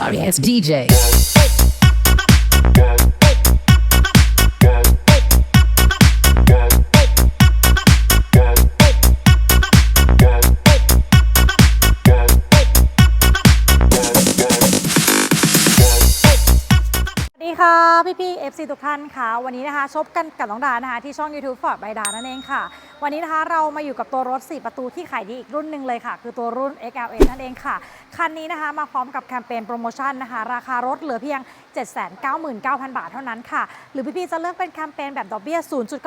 sorry ass DJ. FC ทุกท่านค่ะ วันนี้นะคะชบกันกับน้องดานะคะที่ช่อง YouTube Ford by ดานั่นเองค่ะ วันนี้นะคะเรามาอยู่กับตัวรถ 4 ประตูที่ขายดีอีกรุ่นหนึ่งเลยค่ะ คือตัวรุ่น XLA นั่นเองค่ะ คันนี้นะคะมาพร้อมกับแคมเปญโปรโมชั่นนะคะ ราคารถเหลือเพียง 799,000 บาทเท่านั้นค่ะ หรือพี่ๆจะเลือกเป็นแคมเปญแบบดอกเบี้ย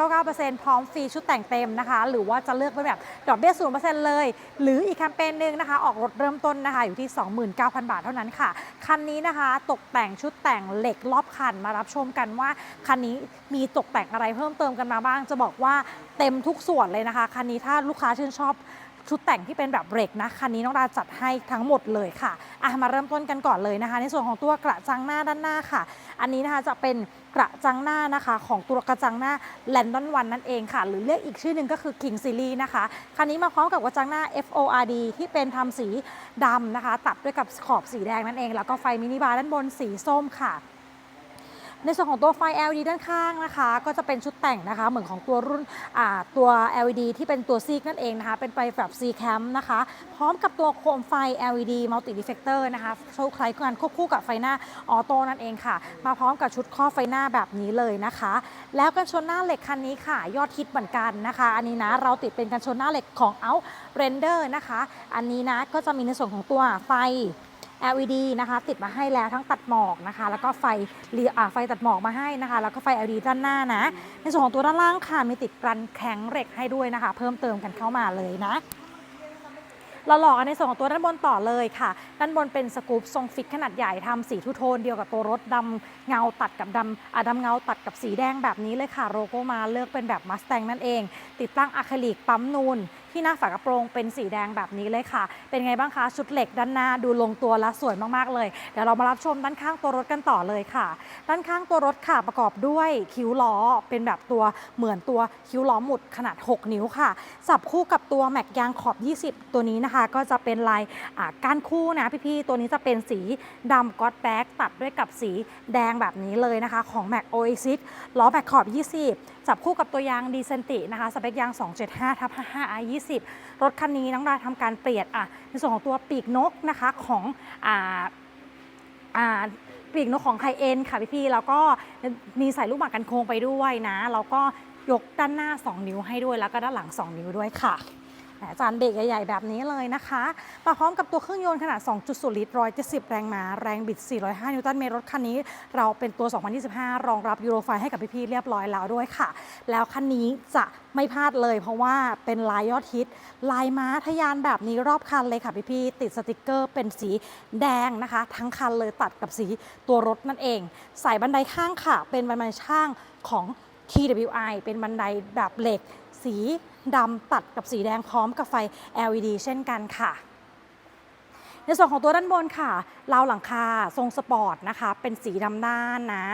0.99%พร้อมฟรีชุดแต่งเต็มนะคะ หรือว่าจะเลือกเป็นแบบดอกเบี้ย 0%เลย หรืออีกแคมเปญหนึ่งนะคะออกรถเริ่มต้นนะคะอยู่ที่ 29,000 บาทเท่านั้นค่ะ คันนี้นะคะตกแต่งชุดแต่งเหล็กรอบคันมารับชมกันว่าคันนี้มีตกแต่งอะไรเพิ่มเติมกันมาบ้าง จะบอกว่าเต็มทุกส่วนเลยนะคะ คันนี้ถ้าลูกค้าชื่นชอบชุดแต่งที่เป็นแบบเบรกนะ คันนี้น้องดาจัดให้ทั้งหมดเลยค่ะอะ มาเริ่มต้นกันก่อนเลยนะคะ ในส่วนของตัวกระจังหน้าด้านหน้าค่ะ อันนี้นะคะจะเป็นกระจังหน้านะคะของตัวกระจังหน้าแลนดอนวันนั่นเองค่ะ หรือเรียกอีกชื่อหนึ่งก็คือ King Series นะคะ คันนี้มาพร้อมกับกระจังหน้า FORD ที่เป็นทำสีดำนะคะ ตัดด้วยกับขอบสีแดงนั่นเอง แล้วก็ไฟมินิบาร์ด้านบนสีส้มค่ะ ในส่วนของตัวไฟ LED ด้านข้างนะคะ ก็จะเป็นชุดแต่งนะคะ เหมือนของตัวรุ่นตัว LED ที่เป็นตัวซีกนั่นเองนะคะ เป็นไฟแบบ C cam นะคะ พร้อมกับตัวโคมไฟ LED multi deflector นะคะโชว์คล้ายกันควบคู่กับไฟหน้าออโต้นั่นเองค่ะ มาพร้อมกับชุดครอไฟหน้าแบบนี้เลยนะคะ แล้วกันชนหน้าเหล็กคันนี้ค่ะ ยอดฮิตเหมือนกันนะคะ อันนี้นะเราติดเป็นกันชนหน้าเหล็กของ Out Render นะคะ อันนี้นะก็จะมีในส่วนของตัวไฟ LED นะคะติดมาให้แล้วทั้งตัดหมอกนะคะ แล้วก็ไฟไฟตัดหมอกมาให้นะคะ แล้วก็ไฟ LED ด้านหน้านะ ในส่วนของตัวด้านล่างค่ะมีติดกรันแข็งเหล็กให้ด้วยนะคะ เพิ่มเติมกันเข้ามาเลยนะ เราหลอกันในส่วนของตัวด้านบนต่อเลยค่ะ ด้านบนเป็นสกูปทรงฟิกขนาดใหญ่ทำสีทูโทนเดียวกับตัวรถดำเงาตัดกับดำอ่าดำเงาตัดกับสีแดงแบบนี้เลยค่ะ โลโก้มาเลือกเป็นแบบมัสแตงนั่นเอง ติดตั้งอะคริลิกปั๊มนูนที่หน้าฝากระโปรงเป็นสีแดงแบบนี้เลยค่ะ เป็นไงบ้างคะชุดเหล็กด้านหน้าดูลงตัวและสวยมากๆเลย เดี๋ยวเรามารับชมด้านข้างตัวรถกันต่อเลยค่ะ ด้านข้างตัวรถค่ะประกอบด้วยคิ้วล้อเป็นแบบตัวเหมือนตัวคิ้วล้อหมุดขนาด 6 นิ้วค่ะ สับคู่กับตัวแม็กยางขอบ 20 ตัวนี้นะคะก็จะเป็นลายก้านคู่นะพี่ๆตัวนี้จะเป็นสีดำก็อตแบ็กตัดด้วยกับสีแดงแบบนี้เลยนะคะ ของแม็กโอเอซิสล้อแม็กขอบ 20 จับคู่กับตัวยางดีเซนตินะคะสเปคยาง 275ทับ55 i 20รถคันนี้น้องดาทำการเปลี่ยนอะในส่วนของตัวปีกนกนะคะของอ่าอ่าปีกนกของไคเอ็นค่ะพี่ๆแล้วก็มีใส่ลูกหมากกันโค้งไปด้วยนะแล้วก็ยกด้านหน้า 2 นิ้วให้ด้วยแล้วก็ด้านหลัง 2 นิ้วด้วยค่ะ จานเบรกใหญ่ๆ แบบนี้เลยนะคะ มาพร้อมกับตัวเครื่องยนต์ขนาด 2.0 ลิตร 170 แรงม้า แรงบิด 405 นิวตันเมตรรถคันนี้ เราเป็นตัว 2025 รองรับยูโรไฟให้กับพี่ๆเรียบร้อยแล้วด้วยค่ะ แล้วคันนี้จะไม่พลาดเลยเพราะว่าเป็นลายยอดฮิต ลายม้าทะยานแบบนี้รอบคันเลยค่ะพี่ๆติดสติกเกอร์เป็นสีแดงนะคะ ทั้งคันเลยตัดกับสีตัวรถนั่นเอง ใส่บันไดข้างค่ะ เป็นบันไดช่างของ TWI เป็นบันไดแบบเหล็ก สี ดำตัดกับสีแดงพร้อมกับไฟ LED เช่นกันค่ะ ในส่วนของตัวด้านบนค่ะราวหลังคาทรงสปอร์ตนะคะ เป็นสีดำด้านนะ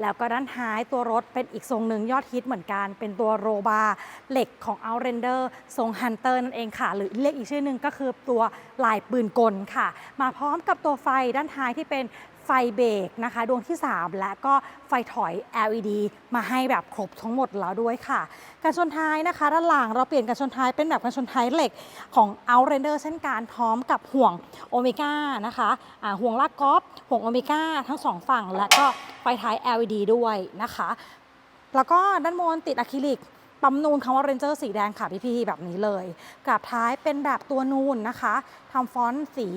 แล้วก็ด้านท้ายตัวรถเป็นอีกทรงหนึ่งยอดฮิตเหมือนกัน เป็นตัวโรบาร์เหล็กของ Outrender ทรงฮันเตอร์นั่นเองค่ะ หรือเรียกอีกชื่อหนึ่งก็คือตัวลายปืนกลค่ะ มาพร้อมกับตัวไฟด้านท้ายที่เป็นไไฟเบรกนะคะ ดวงที่ 3 และก็ไฟถอย LED มาให้แบบครบทั้งหมดแล้วด้วยค่ะการชนท้ายนะคะด้านหลังเราเปลี่ยนการชนท้ายเป็นแบบการชนท้ายเหล็กของ Outrender เช่นกันพร้อมกับห่วงโอเมก้านะคะอ่าห่วงลากกอล์ฟห่วงโอเมก้าทั้งสองฝั่ง และก็ไฟท้าย LED ด้วยนะคะ แล้วก็ด้านบนติดอะคริลิก ปั๊มนูนคำว่าเรนเจอร์สีแดงค่ะพี่ๆแบบนี้เลยกราบท้ายเป็นแบบตัวนูนนะคะทำฟอนต์สี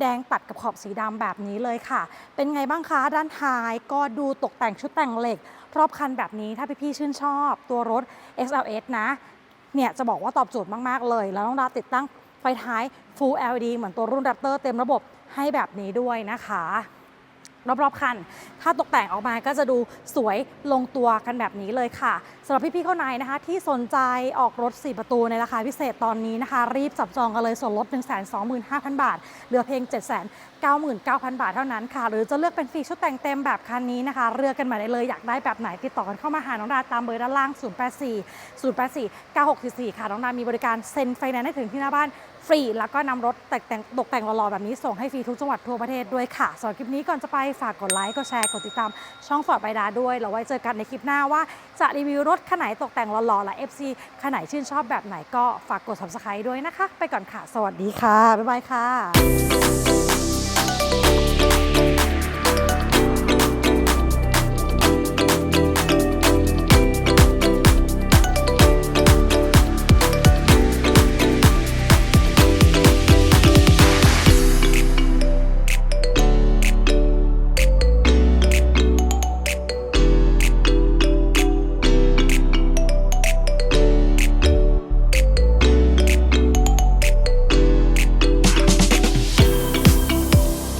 แดงตัดกับขอบสีดำแบบนี้เลยค่ะ เป็นไงบ้างคะด้านท้ายก็ดูตกแต่งชุดแต่งเหล็ก รอบคันแบบนี้ถ้าพี่ๆชื่นชอบตัวรถ XLS นะเนี่ยจะบอกว่าตอบโจทย์มาก ๆ เลย แล้วน้องดาติดตั้งไฟท้าย Full LED เหมือนตัวรุ่น Raptor เต็มระบบให้แบบนี้ด้วยนะคะ รอบ ๆ คัน ถ้าตกแต่งออกมาก็จะดูสวยลงตัวกันแบบนี้เลยค่ะสำหรับพี่ๆคนไหนนะคะ ที่สนใจออกรถ 4 ประตูในราคาพิเศษตอนนี้นะคะ รีบจับจองกันเลยส่วนลด 125,000 บาท เหลือเพียง 799,000 บาทเท่านั้นค่ะ หรือจะเลือกเป็นฟรีชุดแต่งเต็มแบบคันนี้นะคะ เลือกกันมาได้เลยอยากได้แบบไหนติดต่อกันเข้ามาหาน้องดาตามเบอร์ด้านล่าง 084 084 9644 ค่ะน้องดามีบริการเซ็นไฟแนนซ์ให้ถึงที่หน้าบ้านฟรี แล้วก็นำรถแต่งแต่งตกแต่งหล่อๆแบบนี้ส่งให้ฟรีทุกจังหวัดทั่วประเทศด้วยค่ะสำหรับคลิปนี้ก่อนจะไปฝากกดไลค์กดแชร์กดติดตามช่องฟอร์ดไบดาด้วย เราไว้เจอกันในคลิปหน้าว่าจะรีวิวรถคันไหนตกแต่งหล่อๆและ FC คันไหนชื่นชอบแบบไหนก็ฝากกด subscribe ด้วยนะคะ ไปก่อนค่ะ สวัสดีค่ะ บ๊ายบายค่ะ